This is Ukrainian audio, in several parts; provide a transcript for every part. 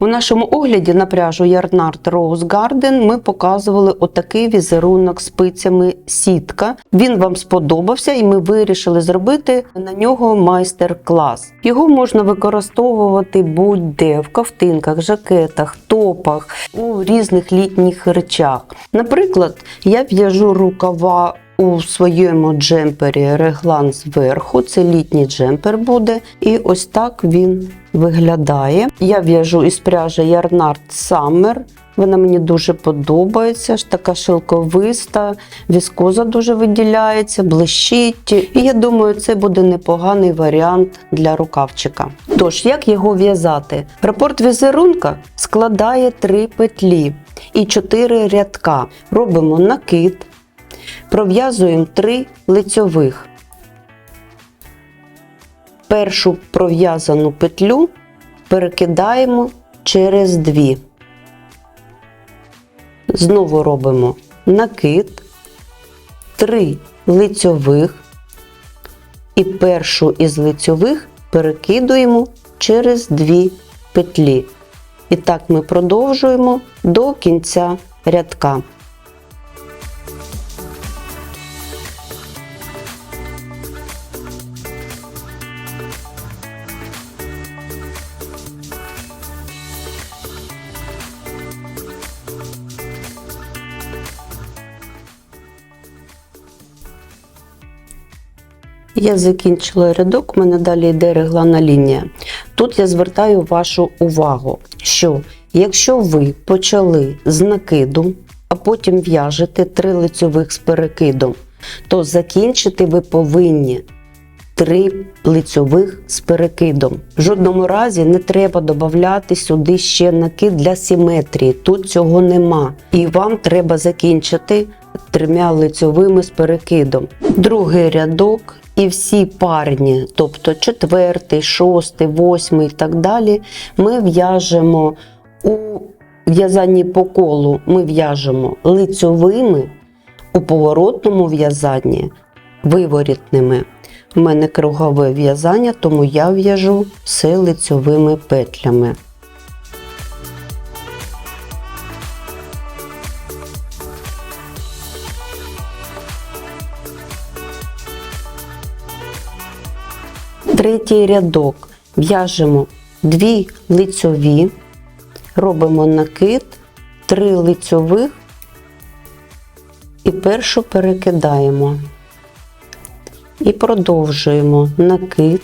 У нашому огляді на пряжу Yarnart Rose Garden ми показували отакий візерунок спицями сітка. Він вам сподобався, і ми вирішили зробити на нього майстер-клас. Його можна використовувати будь-де в ковтинках, жакетах, топах, у різних літніх речах. Наприклад, я в'яжу рукава. У своєму джемпері реглан зверху, це літній джемпер буде, і ось так він виглядає. Я в'яжу із пряжі Yarnart Summer. Вона мені дуже подобається, така шелковиста, віскоза дуже виділяється, блищить. І я думаю, це буде непоганий варіант для рукавчика. Тож, як його в'язати? Рапорт візерунка складає три петлі і чотири рядка. Робимо накид, пров'язуємо три лицьових. Першу пров'язану петлю перекидаємо через дві. Знову робимо накид, три лицьових і першу із лицьових перекидуємо через дві петлі. І так ми продовжуємо до кінця рядка. Я закінчила рядок, у мене далі йде реглана лінія. Тут я звертаю вашу увагу, що якщо ви почали з накиду, а потім в'яжете три лицьових з перекидом, то закінчити ви повинні три лицьових з перекидом. В жодному разі не треба додати сюди ще накид для симетрії. Тут цього нема. І вам треба закінчити трьома лицьовими з перекидом. Другий рядок і всі парні, тобто четвертий, шостий, восьмий і так далі, ми в'яжемо у в'язанні по колу ми в'яжемо лицьовими, у поворотному в'язанні виворітними. У мене кругове в'язання, тому я в'яжу все лицьовими петлями. Третій рядок в'яжемо дві лицьові, робимо накид, три лицьових і першу перекидаємо. І продовжуємо накид,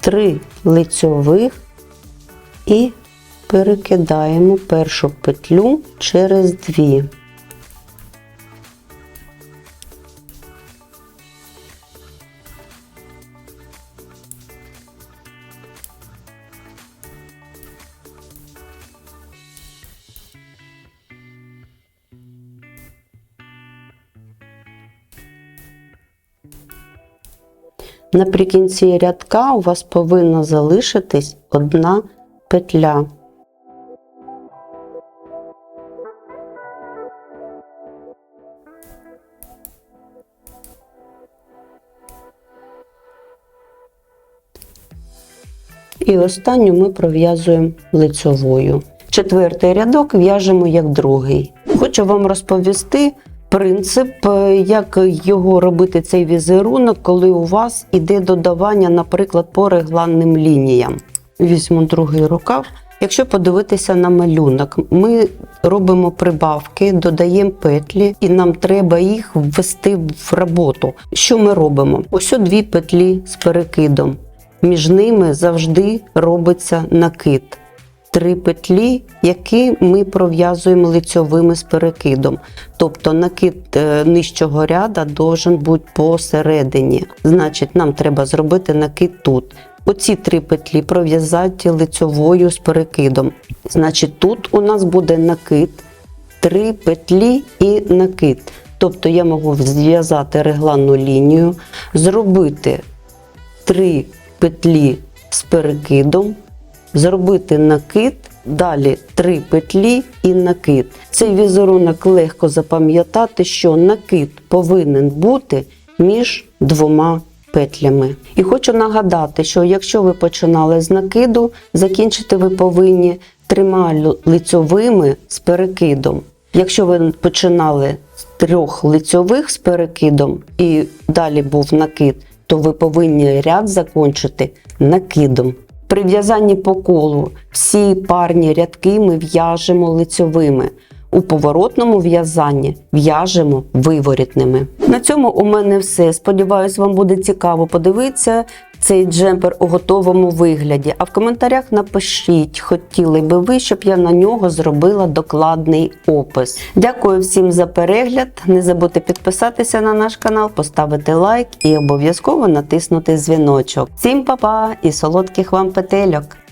три лицьових і перекидаємо першу петлю через дві. Наприкінці рядка у вас повинна залишитись одна петля. І останню ми пров'язуємо лицьовою. Четвертий рядок в'яжемо як другий. Хочу вам розповісти принцип, е, як його робити цей візерунок, коли у вас іде додавання, наприклад, по регланним лініям. Візьму другий рукав. Якщо подивитися на малюнок, ми робимо прибавки, додаємо петлі, і нам треба їх ввести в роботу. Що ми робимо? Ось дві петлі з перекидом. Між ними завжди робиться накид. Три петлі, які ми пров'язуємо лицьовими з перекидом. Тобто накид е, нижчого ряда должен бути посередині. Значить, нам треба зробити накид тут. Оці три петлі пров'язати лицьовою з перекидом. Значить, тут у нас буде накид, три петлі і накид. Тобто я можу зв'язати регланну лінію, зробити три петлі з перекидом, зробити накид, далі три петлі і накид. Цей візерунок легко запам'ятати, що накид повинен бути між двома петлями. І хочу нагадати, що якщо ви починали з накиду, закінчити ви повинні трьома лицьовими з перекидом. Якщо ви починали з трьох лицьових з перекидом і далі був накид, то ви повинні ряд закінчити накидом. При в'язанні по колу всі парні рядки ми в'яжемо лицьовими. У поворотному в'язанні в'яжемо виворітними. На цьому у мене все. Сподіваюсь, вам буде цікаво подивитися цей джемпер у готовому вигляді. А в коментарях напишіть, хотіли би ви, щоб я на нього зробила докладний опис. Дякую всім за перегляд. Не забудьте підписатися на наш канал, поставити лайк і обов'язково натиснути дзвіночок. Всім па-па і солодких вам петельок!